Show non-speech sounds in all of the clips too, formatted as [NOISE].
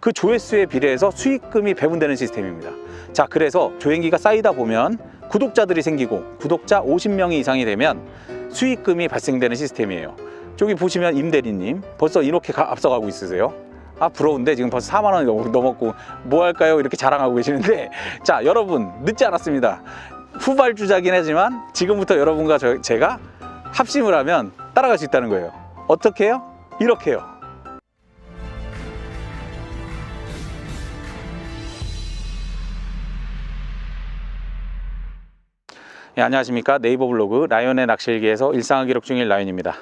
그 조회수에 비례해서 수익금이 배분되는 시스템입니다. 자, 그래서 조회기가 쌓이다 보면 구독자들이 생기고 구독자 50명이 이상이 되면 수익금이 발생되는 시스템이에요. 저기 보시면 임대리님 벌써 이렇게 가- 앞서가고 있으세요. 아 부러운데 지금 벌써 4만 원이 넘- 넘었고 뭐 할까요? 이렇게 자랑하고 계시는데 [LAUGHS] 자 여러분 늦지 않았습니다. 후발주자긴 하지만 지금부터 여러분과 저, 제가 합심을 하면 따라갈 수 있다는 거예요. 어떻게 해요? 이렇게 해요. 네, 안녕하십니까. 네이버 블로그 라이언의 낚시일기에서 일상을 기록 중인 라이언입니다.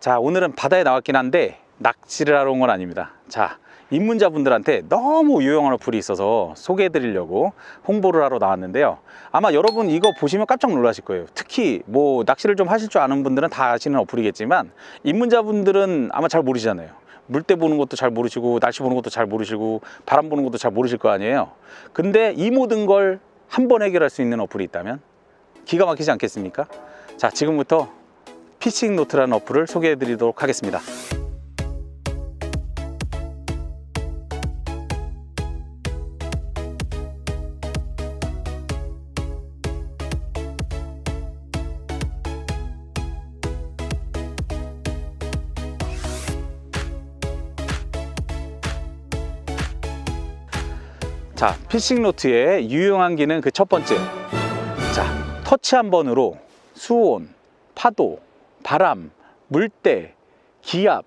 자 오늘은 바다에 나왔긴 한데 낚시를 하러 온 건 아닙니다. 자 입문자분들한테 너무 유용한 어플이 있어서 소개해 드리려고 홍보를 하러 나왔는데요. 아마 여러분 이거 보시면 깜짝 놀라실 거예요. 특히 뭐 낚시를 좀 하실 줄 아는 분들은 다 아시는 어플이겠지만 입문자분들은 아마 잘 모르시잖아요. 물때 보는 것도 잘 모르시고 날씨 보는 것도 잘 모르시고 바람 보는 것도 잘 모르실 거 아니에요. 근데 이 모든 걸 한 번 해결할 수 있는 어플이 있다면 기가 막히지 않겠습니까? 자, 지금부터 피칭 노트라는 어플을 소개해 드리도록 하겠습니다. 자, 피싱 노트의 유용한 기능 그 첫 번째. 자, 터치 한 번으로 수온, 파도, 바람, 물때, 기압,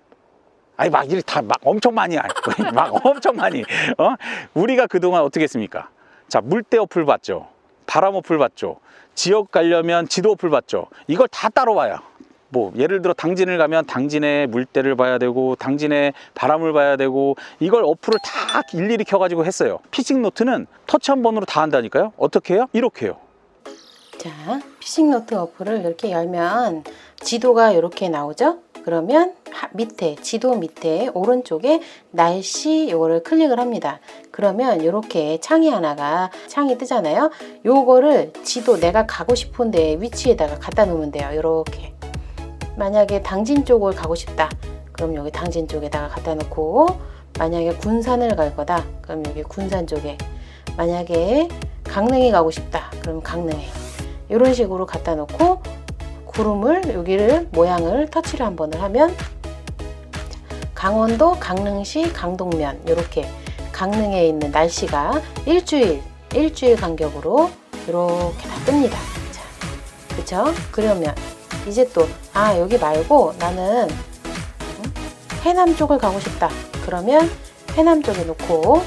아니 막 이렇게 다막 엄청 많이 알- [LAUGHS] 막 엄청 많이. 어? 우리가 그동안 어떻게 했습니까? 자 물때 어플 봤죠? 바람 어플 봤죠? 지역 가려면 지도 어플 봤죠? 이걸 다 따로 봐야 뭐 예를 들어 당진을 가면 당진의 물때를 봐야 되고 당진의 바람을 봐야 되고 이걸 어플을 다 일일이 켜가지고 했어요. 피싱 노트는 터치 한 번으로 다 한다니까요. 어떻게 해요? 이렇게 해요 자, 피싱 노트 어플을 이렇게 열면 지도가 이렇게 나오죠? 그러면 하- 밑에 지도 밑에 오른쪽에 날씨 요거를 클릭을 합니다. 그러면 이렇게 창이 하나가 창이 뜨잖아요. 요거를 지도 내가 가고 싶은 데 위치에다가 갖다 놓으면 돼요. 이렇게. 만약에 당진 쪽을 가고 싶다. 그럼 여기 당진 쪽에다가 갖다 놓고 만약에 군산을 갈 거다. 그럼 여기 군산 쪽에 만약에 강릉에 가고 싶다. 그럼 강릉에 이런 식으로 갖다 놓고 구름을 여기를 모양을 터치를 한 번을 하면 강원도 강릉시 강동면 이렇게 강릉에 있는 날씨가 일주일 일주일 간격으로 이렇게 다 뜹니다. 자, 그쵸? 그러면 이제 또 아 여기 말고 나는 음, 해남 쪽을 가고 싶다. 그러면 해남 쪽에 놓고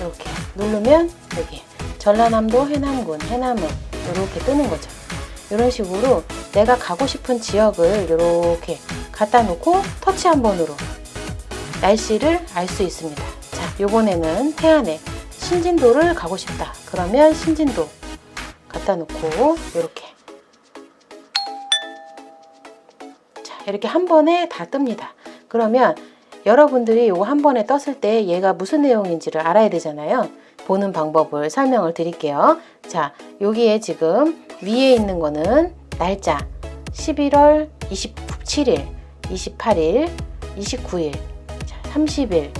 이렇게 누르면 여기 전라남도 해남군 해남은 이렇게 뜨는 거죠. 이런 식으로 내가 가고 싶은 지역을 이렇게 갖다 놓고 터치 한 번으로 날씨를 알 수 있습니다. 자, 요번에는 해안에 신진도를 가고 싶다. 그러면 신진도 갖다 놓고 이렇게 자, 이렇게 한 번에 다 뜹니다. 그러면 여러분들이 요거 한 번에 떴을 때 얘가 무슨 내용인지를 알아야 되잖아요. 보는 방법을 설명을 드릴게요. 자, 여기에 지금 위에 있는 거는 날짜 11월 27일, 28일, 29일, 자, 30일,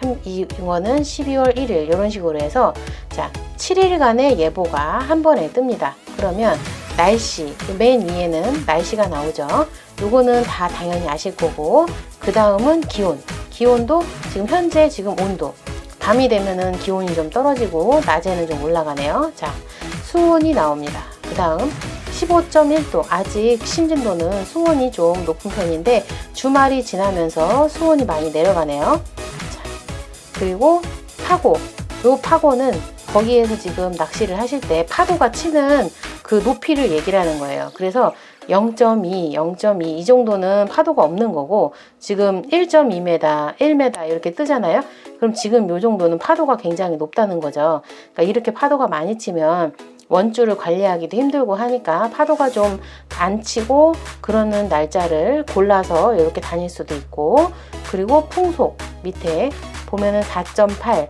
3, 이거는 12월 1일 이런 식으로 해서 자 7일간의 예보가 한 번에 뜹니다. 그러면 날씨 맨 위에는 날씨가 나오죠. 요거는 다 당연히 아실 거고 그 다음은 기온 기온도 지금 현재 지금 온도 밤이 되면은 기온이 좀 떨어지고 낮에는 좀 올라가네요. 자 수온이 나옵니다. 그 다음 15.1도 아직 신진도는 수온이 좀 높은 편인데 주말이 지나면서 수온이 많이 내려가네요. 자, 그리고 파고 요 파고는 거기에서 지금 낚시를 하실 때 파도가 치는 그 높이를 얘기를 하는 거예요. 그래서 0.2, 0.2 이 정도는 파도가 없는 거고 지금 1.2m, 1m 이렇게 뜨잖아요. 그럼 지금 요 정도는 파도가 굉장히 높다는 거죠. 그러니까 이렇게 파도가 많이 치면 원줄을 관리하기도 힘들고 하니까 파도가 좀 안 치고 그러는 날짜를 골라서 이렇게 다닐 수도 있고 그리고 풍속 밑에 보면은 4.8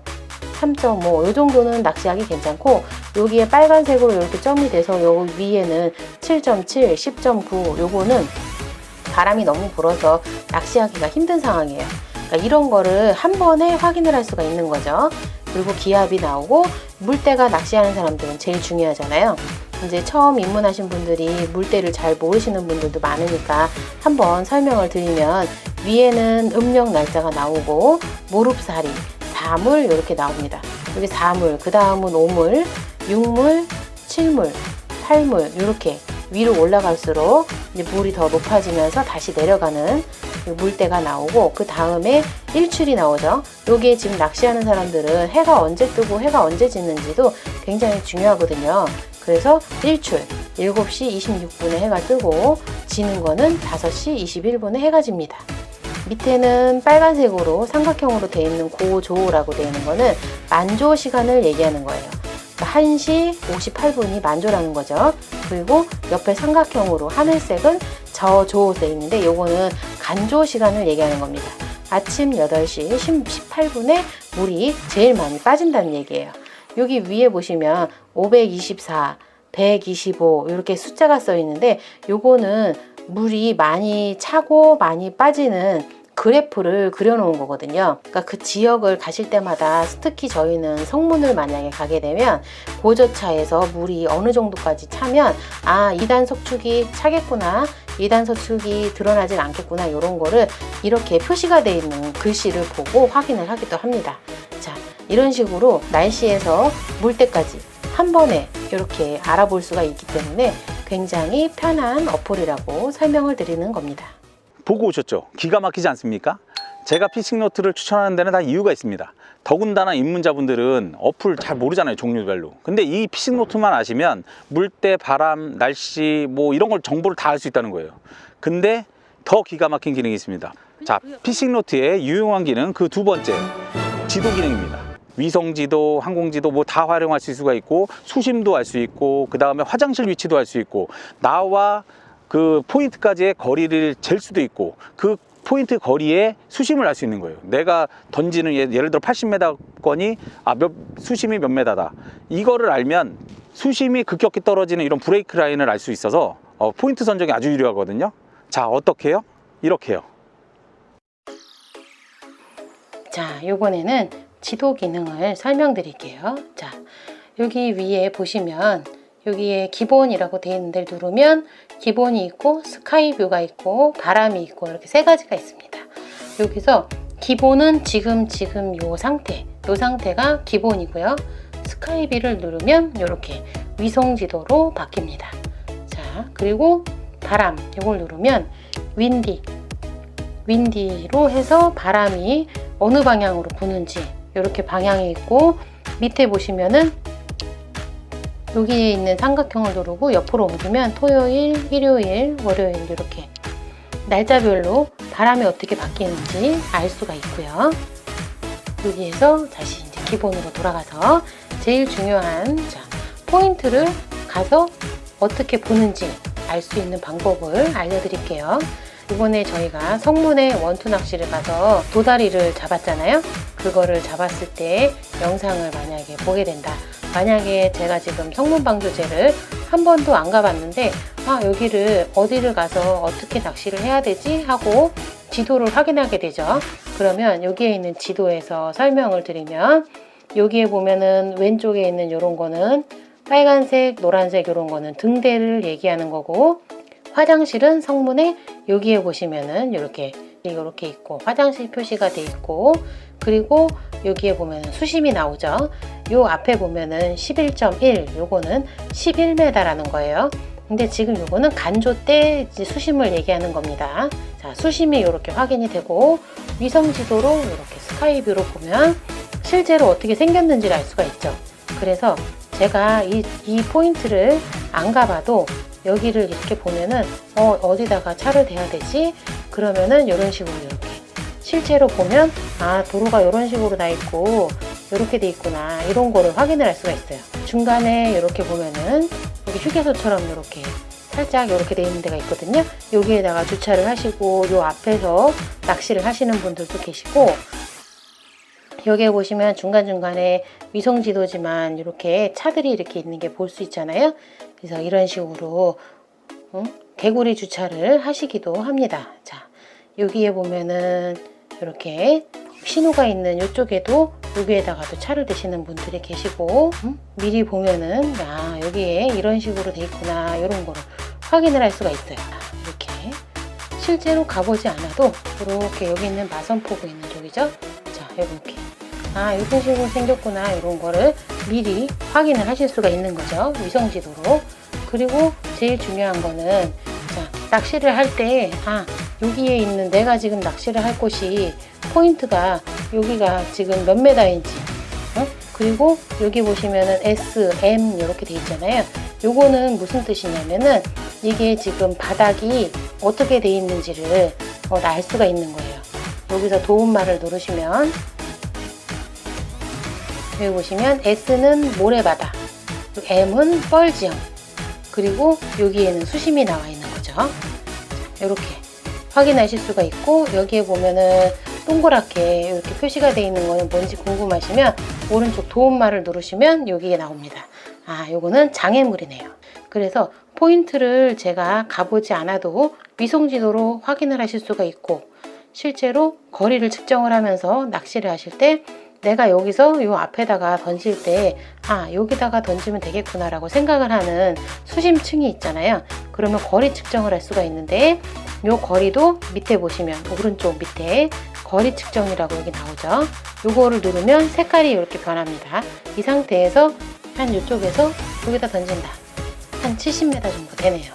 3.5이 뭐, 정도는 낚시하기 괜찮고 여기에 빨간색으로 이렇게 점이 돼서 요 위에는 7.7, 10.9 요거는 바람이 너무 불어서 낚시하기가 힘든 상황이에요. 그러니까 이런 거를 한 번에 확인을 할 수가 있는 거죠. 그리고 기압이 나오고 물때가 낚시하는 사람들은 제일 중요하잖아요. 이제 처음 입문하신 분들이 물때를 잘 모르시는 분들도 많으니까 한번 설명을 드리면 위에는 음력 날짜가 나오고 무릎살이 4물 이렇게 나옵니다. 여기 4물, 그 다음은 5물, 6물, 7물, 8물 이렇게 위로 올라갈수록 물이 더 높아지면서 다시 내려가는 물때가 나오고 그 다음에 일출이 나오죠. 여기에 지금 낚시하는 사람들은 해가 언제 뜨고 해가 언제 지는지도 굉장히 중요하거든요. 그래서 일출 7시 26분에 해가 뜨고 지는 거는 5시 21분에 해가 집니다. 밑에는 빨간색으로 삼각형으로 되어 있는 고조라고 되어 있는 거는 만조 시간을 얘기하는 거예요. 그러니까 1시 58분이 만조라는 거죠. 그리고 옆에 삼각형으로 하늘색은 저조 되어 있는데 요거는 간조 시간을 얘기하는 겁니다. 아침 8시 18분에 물이 제일 많이 빠진다는 얘기예요. 여기 위에 보시면 524, 125 이렇게 숫자가 써 있는데 요거는 물이 많이 차고 많이 빠지는 그래프를 그려놓은 거거든요. 그러니까 그 지역을 가실 때마다 특히 저희는 성문을 만약에 가게 되면 고저차에서 물이 어느 정도까지 차면 아 2단 석축이 차겠구나 2단 석축이 드러나진 않겠구나 이런 거를 이렇게 표시가 되어 있는 글씨를 보고 확인을 하기도 합니다. 자 이런 식으로 날씨에서 물때까지 한 번에 이렇게 알아볼 수가 있기 때문에 굉장히 편한 어플이라고 설명을 드리는 겁니다. 보고 오셨죠? 기가 막히지 않습니까? 제가 피싱 노트를 추천하는 데는 다 이유가 있습니다. 더군다나 입문자분들은 어플 잘 모르잖아요, 종류별로. 근데 이 피싱 노트만 아시면 물때, 바람, 날씨 뭐 이런 걸 정보를 다 알 수 있다는 거예요. 근데 더 기가 막힌 기능이 있습니다. 자, 피싱 노트의 유용한 기능 그 두 번째 지도 기능입니다. 위성 지도, 항공 지도 뭐 다 활용할 수 수가 있고 수심도 알 수 있고 그 다음에 화장실 위치도 알 수 있고 나와 그 포인트까지의 거리를 잴 수도 있고 그 포인트 거리에 수심을 알 수 있는 거예요. 내가 던지는 예- 예를 들어 80m건이 아, 몇 수심이 몇 메다다. 이거를 알면 수심이 급격히 떨어지는 이런 브레이크 라인을 알 수 있어서 어, 포인트 선정이 아주 유리하거든요. 자, 어떻게 해요? 이렇게요. 자, 요번에는 지도 기능을 설명드릴게요. 자, 여기 위에 보시면 여기에 기본이라고 되어 있는데 누르면 기본이 있고 스카이뷰가 있고 바람이 있고 이렇게 세 가지가 있습니다. 여기서 기본은 지금 지금 요 상태, 요 상태가 기본이고요. 스카이뷰를 누르면 이렇게 위성 지도로 바뀝니다. 자, 그리고 바람 이걸 누르면 윈디 윈디로 해서 바람이 어느 방향으로 부는지 이렇게 방향이 있고 밑에 보시면은 여기에 있는 삼각형을 누르고 옆으로 옮기면 토요일, 일요일, 월요일 이렇게 날짜별로 바람이 어떻게 바뀌는지 알 수가 있고요. 여기에서 다시 이제 기본으로 돌아가서 제일 중요한 자, 포인트를 가서 어떻게 보는지 알 수 있는 방법을 알려드릴게요. 이번에 저희가 성문에 원투 낚시를 가서 도다리를 잡았잖아요. 그거를 잡았을 때 영상을 만약에 보게 된다. 만약에 제가 지금 성문방조제를 한 번도 안 가봤는데 아 여기를 어디를 가서 어떻게 낚시를 해야 되지 하고 지도를 확인하게 되죠. 그러면 여기에 있는 지도에서 설명을 드리면 여기에 보면은 왼쪽에 있는 이런 거는 빨간색, 노란색 이런 거는 등대를 얘기하는 거고 화장실은 성문에 여기에 보시면은 이렇게 이렇게 있고 화장실 표시가 돼 있고 그리고 여기에 보면 수심이 나오죠. 요 앞에 보면은 11.1 요거는 11m라는 거예요. 근데 지금 요거는 간조 때 수심을 얘기하는 겁니다. 자, 수심이 이렇게 확인이 되고 위성 지도로 이렇게 스카이뷰로 보면 실제로 어떻게 생겼는지를 알 수가 있죠. 그래서 제가 이, 이 포인트를 안 가봐도 여기를 이렇게 보면은 어, 어디다가 차를 대야 되지? 그러면은 이런 식으로 이렇게. 실제로 보면 아 도로가 이런 식으로 나 있고 이렇게 돼 있구나. 이런 거를 확인을 할 수가 있어요. 중간에 이렇게 보면은 여기 휴게소처럼 이렇게 살짝 이렇게 돼 있는 데가 있거든요. 여기에다가 주차를 하시고 요 앞에서 낚시를 하시는 분들도 계시고 여기에 보시면 중간중간에 위성 지도지만 이렇게 차들이 이렇게 있는 게 볼 수 있잖아요 그래서 이런 식으로 응? 개구리 주차를 하시기도 합니다 자 여기에 보면은 이렇게 신호가 있는 이쪽에도 여기에다가도 차를 대시는 분들이 계시고 음? 미리 보면은 아 여기에 이런 식으로 돼 있구나 이런 거를 확인을 할 수가 있어요 아, 이렇게 실제로 가보지 않아도 이렇게 여기 있는 마선 포구 있는 쪽이죠 자 이렇게 아 이런 식으로 생겼구나 이런 거를 미리 확인을 하실 수가 있는 거죠 위성지도로. 그리고 제일 중요한 거는 자, 낚시를 할 때 아 여기에 있는 내가 지금 낚시를 할 곳이 포인트가 여기가 지금 몇 메다인지 어? 그리고 여기 보시면은 S, M 이렇게 돼 있잖아요. 요거는 무슨 뜻이냐면은 이게 지금 바닥이 어떻게 돼 있는지를 어, 알 수가 있는 거예요 여기서 도움말을 누르시면 여기 보시면 S는 모래바다 M은 뻘지형 그리고 여기에는 수심이 나와 있는 거죠. 이렇게 확인하실 수가 있고 여기에 보면은 동그랗게 이렇게 표시가 되어 있는 거는 뭔지 궁금하시면 오른쪽 도움말을 누르시면 여기에 나옵니다. 아 요거는 장애물이네요. 그래서 포인트를 제가 가보지 않아도 위성지도로 확인을 하실 수가 있고 실제로 거리를 측정을 하면서 낚시를 하실 때 내가 여기서 요 앞에다가 던질 때, 아, 여기다가 던지면 되겠구나 라고 생각을 하는 수심층이 있잖아요. 그러면 거리 측정을 할 수가 있는데, 요 거리도 밑에 보시면, 오른쪽 밑에 거리 측정이라고 여기 나오죠. 요거를 누르면 색깔이 이렇게 변합니다. 이 상태에서 한 요쪽에서 여기다 던진다. 한 70m 정도 되네요.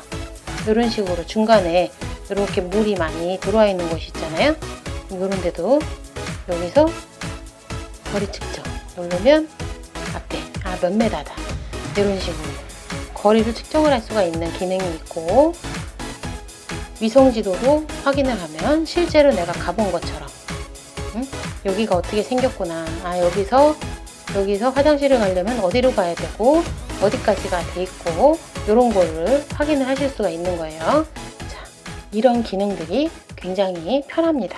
이런 식으로 중간에 이렇게 물이 많이 들어와 있는 곳이 있잖아요. 이런 데도 여기서 거리 측정 누르면 앞에 아 몇 메다다 이런 식으로 거리를 측정을 할 수가 있는 기능이 있고 위성 지도로 확인을 하면 실제로 내가 가본 것처럼 응? 여기가 어떻게 생겼구나 아 여기서 여기서 화장실을 가려면 어디로 가야 되고 어디까지가 돼 있고 이런 거를 확인을 하실 수가 있는 거예요 자 이런 기능들이 굉장히 편합니다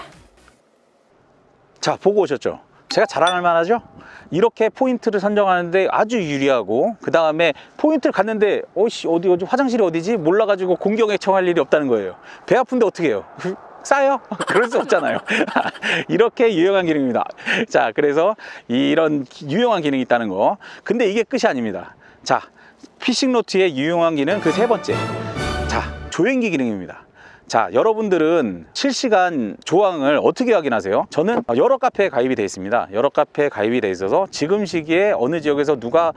자, 보고 오셨죠? 제가 자랑할 만하죠? 이렇게 포인트를 선정하는데 아주 유리하고 그 다음에 포인트를 갔는데 어씨 어디 어디 화장실이 어디지 몰라가지고 공경에 청할 일이 없다는 거예요. 배 아픈데 어떻게 해요? [LAUGHS] 싸요? [LAUGHS] 그럴 수 없잖아요. [LAUGHS] 이렇게 유용한 기능입니다. 자, 그래서 이런 유용한 기능이 있다는 거. 근데 이게 끝이 아닙니다. 자, 피싱 노트의 유용한 기능 그 세 번째. 자, 조행기 기능입니다. 자, 여러분들은 실시간 조항을 어떻게 확인하세요? 저는 여러 카페에 가입이 되어 있습니다. 여러 카페에 가입이 되어 있어서 지금 시기에 어느 지역에서 누가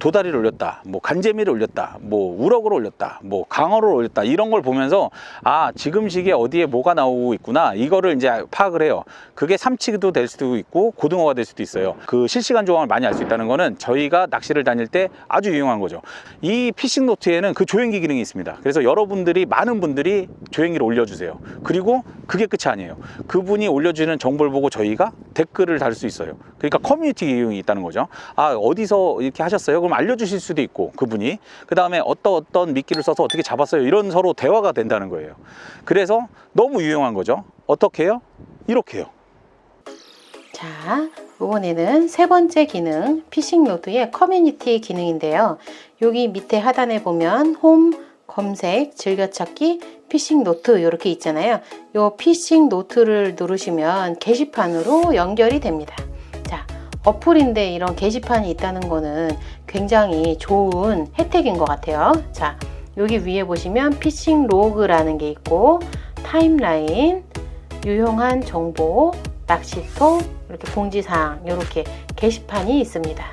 도다리를 올렸다, 뭐 간재미를 올렸다, 뭐 우럭을 올렸다, 뭐 강어를 올렸다 이런 걸 보면서 아 지금 시기에 어디에 뭐가 나오고 있구나 이거를 이제 파악을 해요. 그게 삼치도 될 수도 있고 고등어가 될 수도 있어요. 그 실시간 조항을 많이 알 수 있다는 거는 저희가 낚시를 다닐 때 아주 유용한 거죠. 이 피싱 노트에는 그 조행기 기능이 있습니다. 그래서 여러분들이 많은 분들이 조행 기를 올려주세요. 그리고 그게 끝이 아니에요. 그분이 올려주는 정보를 보고 저희가 댓글을 달 수 있어요. 그러니까 커뮤니티 기능이 있다는 거죠. 아 어디서 이렇게 하셨어요? 그럼 알려주실 수도 있고 그분이 그 다음에 어떤 어떤 미끼를 써서 어떻게 잡았어요? 이런 서로 대화가 된다는 거예요. 그래서 너무 유용한 거죠. 어떻게 해요? 이렇게 해요. 자, 이번에는 세 번째 기능, 피싱 노드의 커뮤니티 기능인데요. 여기 밑에 하단에 보면 홈, 검색, 즐겨찾기, 피싱 노트 이렇게 있잖아요. 이 피싱 노트를 누르시면 게시판으로 연결이 됩니다. 자, 어플인데 이런 게시판이 있다는 거는 굉장히 좋은 혜택인 것 같아요. 자, 여기 위에 보시면 피싱 로그라는 게 있고 타임라인, 유용한 정보, 낚시터, 이렇게 공지사항 이렇게 게시판이 있습니다.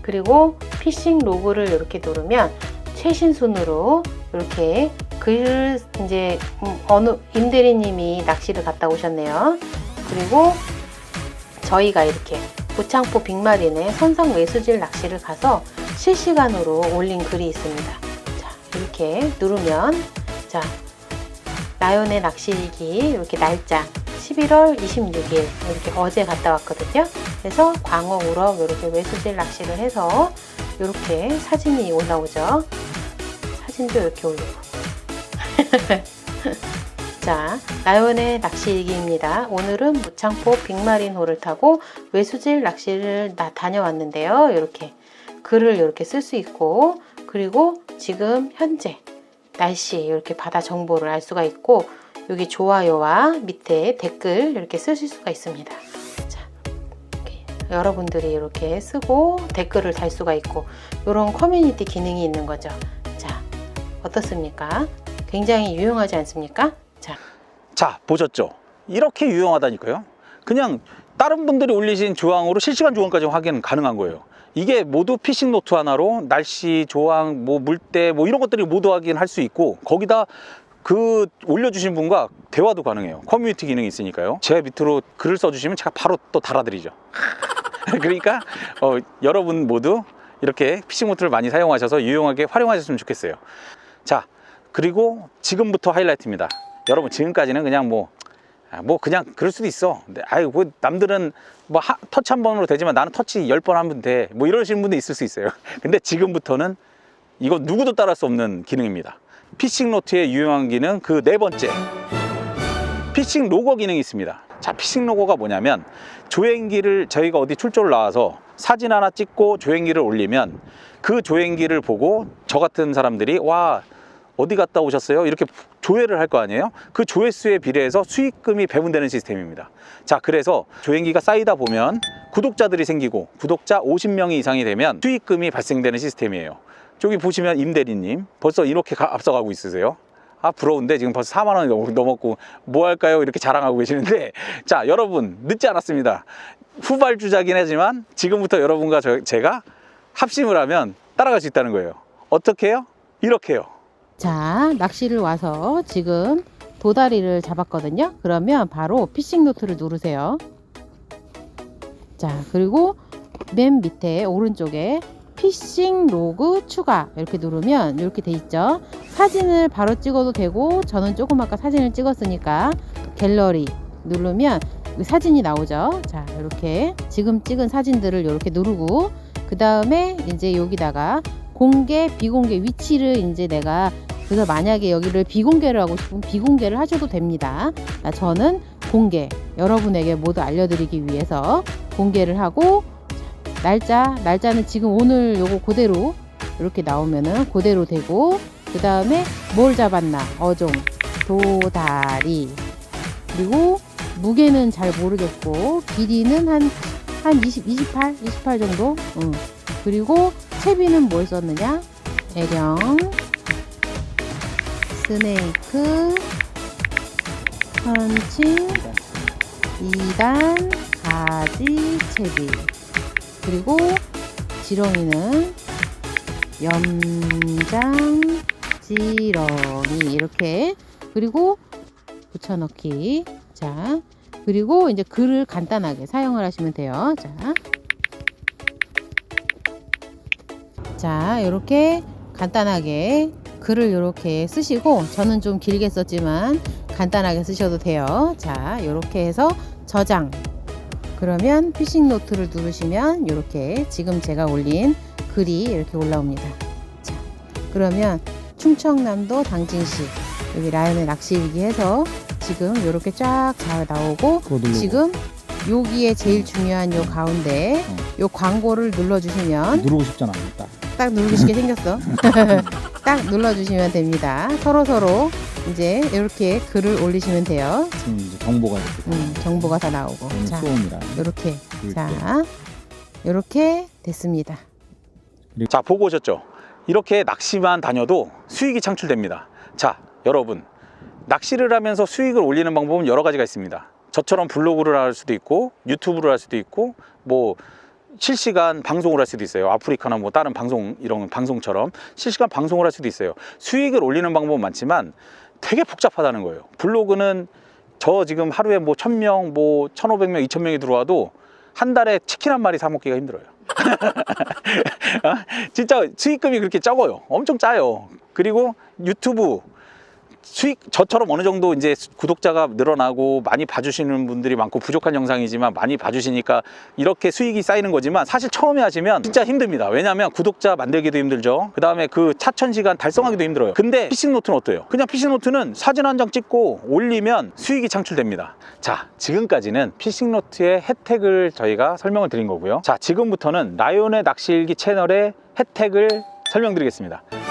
그리고 피싱 로그를 이렇게 누르면 최신 순으로 이렇게 글 이제 음, 어느 임대리님이 낚시를 갔다 오셨네요. 그리고 저희가 이렇게 부창포 빅마린의 선상 외수질 낚시를 가서 실시간으로 올린 글이 있습니다. 자, 이렇게 누르면 자 라연의 낚시기 이렇게 날짜 11월 26일 이렇게 어제 갔다 왔거든요. 그래서 광어, 우럭 이렇게 외수질 낚시를 해서 이렇게 사진이 올라오죠. 사진도 이렇게 올리고. [LAUGHS] 자, 라연의 낚시일기입니다. 오늘은 무창포 빅마린호를 타고 외수질 낚시를 나 다녀왔는데요. 이렇게 글을 이렇게 쓸 수 있고, 그리고 지금 현재 날씨 이렇게 바다 정보를 알 수가 있고, 여기 좋아요와 밑에 댓글 이렇게 쓰실 수가 있습니다. 자, 여러분들이 이렇게 쓰고 댓글을 달 수가 있고 이런 커뮤니티 기능이 있는 거죠. 자, 어떻습니까? 굉장히 유용하지 않습니까? 자, 자 보셨죠? 이렇게 유용하다니까요. 그냥 다른 분들이 올리신 조항으로 실시간 조항까지 확인 가능한 거예요. 이게 모두 피싱 노트 하나로 날씨 조항, 뭐 물때 뭐 이런 것들이 모두 확인할 수 있고 거기다 그 올려주신 분과 대화도 가능해요. 커뮤니티 기능이 있으니까요. 제 밑으로 글을 써주시면 제가 바로 또 달아드리죠. [LAUGHS] 그러니까 어, 여러분 모두 이렇게 피싱 노트를 많이 사용하셔서 유용하게 활용하셨으면 좋겠어요. 자, 그리고 지금부터 하이라이트입니다. 여러분 지금까지는 그냥 뭐, 아, 뭐 그냥 그럴 수도 있어. 아이고 뭐 남들은 뭐 하- 터치 한 번으로 되지만 나는 터치 열 번 하면 돼. 뭐 이러시는 분도 있을 수 있어요. [LAUGHS] 근데 지금부터는 이거 누구도 따를 수 없는 기능입니다. 피싱 노트의 유용한 기능 그 네 번째 피싱 로고 기능이 있습니다. 자, 피싱 로고가 뭐냐면 조행기를 저희가 어디 출조를 나와서 사진 하나 찍고 조행기를 올리면 그 조행기를 보고 저 같은 사람들이 와 어디 갔다 오셨어요? 이렇게 조회를 할 거 아니에요? 그 조회수에 비례해서 수익금이 배분되는 시스템입니다. 자, 그래서 조행기가 쌓이다 보면 구독자들이 생기고 구독자 50명이 이상이 되면 수익금이 발생되는 시스템이에요. 저기 보시면 임대리님 벌써 이렇게 가- 앞서가고 있으세요. 아 부러운데 지금 벌써 4만 원이 넘- 넘었고 뭐 할까요? 이렇게 자랑하고 계시는데 [LAUGHS] 자 여러분 늦지 않았습니다. 후발주자긴 하지만 지금부터 여러분과 저, 제가 합심을 하면 따라갈 수 있다는 거예요. 어떻게 해요? 이렇게요. 자, 낚시를 와서 지금 도다리를 잡았거든요. 그러면 바로 피싱 노트를 누르세요. 자, 그리고 맨 밑에 오른쪽에 피싱 로그 추가 이렇게 누르면 이렇게 돼 있죠. 사진을 바로 찍어도 되고 저는 조금 아까 사진을 찍었으니까 갤러리 누르면 이 사진이 나오죠. 자, 이렇게 지금 찍은 사진들을 이렇게 누르고 그 다음에 이제 여기다가 공개, 비공개 위치를 이제 내가 그래서 만약에 여기를 비공개를 하고 싶으면 비공개를 하셔도 됩니다. 나 저는 공개, 여러분에게 모두 알려드리기 위해서 공개를 하고 자, 날짜, 날짜는 지금 오늘 요거 그대로 이렇게 나오면은 그대로 되고 그 다음에 뭘 잡았나 어종, 도다리 그리고 무게는 잘 모르겠고 길이는 한 한 20, 28, 28 정도. 응. 그리고 채비는 뭘 썼느냐? 애령, 스네이크, 펀칭, 2단, 가지, 채비. 그리고 지렁이는 염장, 지렁이 이렇게 그리고 붙여넣기. 자, 그리고 이제 글을 간단하게 사용을 하시면 돼요. 자, 자, 이렇게 간단하게 글을 이렇게 쓰시고 저는 좀 길게 썼지만 간단하게 쓰셔도 돼요. 자, 이렇게 해서 저장. 그러면 피싱 노트를 누르시면 이렇게 지금 제가 올린 글이 이렇게 올라옵니다. 자, 그러면 충청남도 당진시 여기 라연의 낚시일기 해서 지금 이렇게 쫙 잘 나오고 지금 여기에 제일 중요한 요 가운데 요 광고를 눌러주시면 누르고 싶잖아. 딱. 딱 누르시게 생겼어. [LAUGHS] 딱 눌러주시면 됩니다. 서로 서로 이제 이렇게 글을 올리시면 돼요. 지금 이제 정보가 이렇게 음, 정보가 다 나오고. 오늘 자, 수험이라. 이렇게 글 자, 때. 이렇게 됐습니다. 자 보고 오셨죠? 이렇게 낚시만 다녀도 수익이 창출됩니다. 자 여러분 낚시를 하면서 수익을 올리는 방법은 여러 가지가 있습니다. 저처럼 블로그를 할 수도 있고 유튜브를 할 수도 있고 뭐 실시간 방송을 할 수도 있어요. 아프리카나 뭐 다른 방송 이런 방송처럼 실시간 방송을 할 수도 있어요. 수익을 올리는 방법은 많지만 되게 복잡하다는 거예요. 블로그는 저 지금 하루에 뭐 1000명, 뭐 1500명, 2000명이 들어와도 한 달에 치킨 한 마리 사 먹기가 힘들어요. [LAUGHS] 어? 진짜 수익금이 그렇게 적어요. 엄청 짜요. 그리고 유튜브 수익 저처럼 어느 정도 이제 구독자가 늘어나고 많이 봐주시는 분들이 많고 부족한 영상이지만 많이 봐주시니까 이렇게 수익이 쌓이는 거지만 사실 처음에 하시면 진짜 힘듭니다. 왜냐하면 구독자 만들기도 힘들죠. 그 다음에 그 차천 시간 달성하기도 힘들어요. 근데 피싱 노트는 어때요? 그냥 피싱 노트는 사진 한 장 찍고 올리면 수익이 창출됩니다. 자, 지금까지는 피싱 노트의 혜택을 저희가 설명을 드린 거고요. 자, 지금부터는 라이온의 낚시일기 채널의 혜택을 설명드리겠습니다.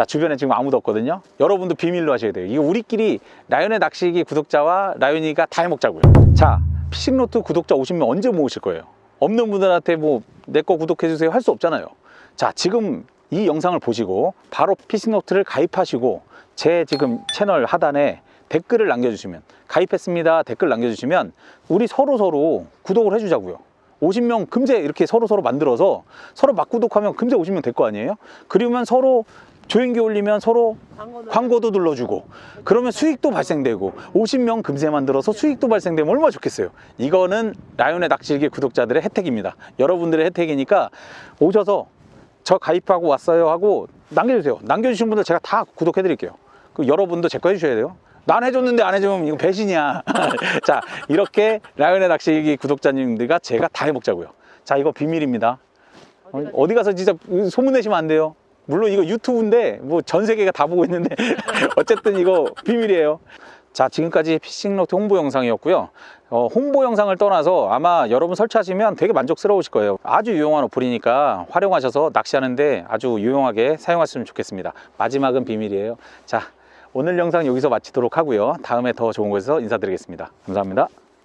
자 주변에 지금 아무도 없거든요. 여러분도 비밀로 하셔야 돼요. 이거 우리끼리 라이언의 낚시기 구독자와 라이언이가 다 해먹자고요. 자 피싱노트 구독자 오시면 언제 모으실 거예요? 없는 분들한테 뭐 내 거 구독해주세요 할 수 없잖아요. 자 지금 이 영상을 보시고 바로 피싱노트를 가입하시고 제 지금 채널 하단에 댓글을 남겨주시면 가입했습니다. 댓글 남겨주시면 우리 서로 서로 구독을 해주자고요. 50명 금세 이렇게 서로 서로 만들어서 서로 막 구독하면 금세 50명 될 거 아니에요? 그러면 서로 조인기 올리면 서로 광고도 눌러주고 그러면 수익도 발생되고 50명 금세 만들어서 수익도 발생되면 얼마나 좋겠어요. 이거는 라이온의 낚시일기 구독자들의 혜택입니다. 여러분들의 혜택이니까 오셔서 저 가입하고 왔어요 하고 남겨주세요. 남겨주신 분들 제가 다 구독해 드릴게요. 그 여러분도 제 거 해주셔야 돼요. 난 해줬는데 안 해주면 이거 배신이야. [LAUGHS] 자 이렇게 라이온의 낚시일기 구독자님들과 제가 다 해먹자고요. 자 이거 비밀입니다. 어, 어디 가서 진짜 소문 내시면 안 돼요 물론 이거 유튜브인데 뭐 전 세계가 다 보고 있는데 [LAUGHS] 어쨌든 이거 비밀이에요. 자 지금까지 피싱로트 홍보 영상이었고요. 어, 홍보 영상을 떠나서 아마 여러분 설치하시면 되게 만족스러우실 거예요. 아주 유용한 어플이니까 활용하셔서 낚시하는데 아주 유용하게 사용하시면 좋겠습니다. 마지막은 비밀이에요. 자 오늘 영상 여기서 마치도록 하고요. 다음에 더 좋은 곳에서 인사드리겠습니다. 감사합니다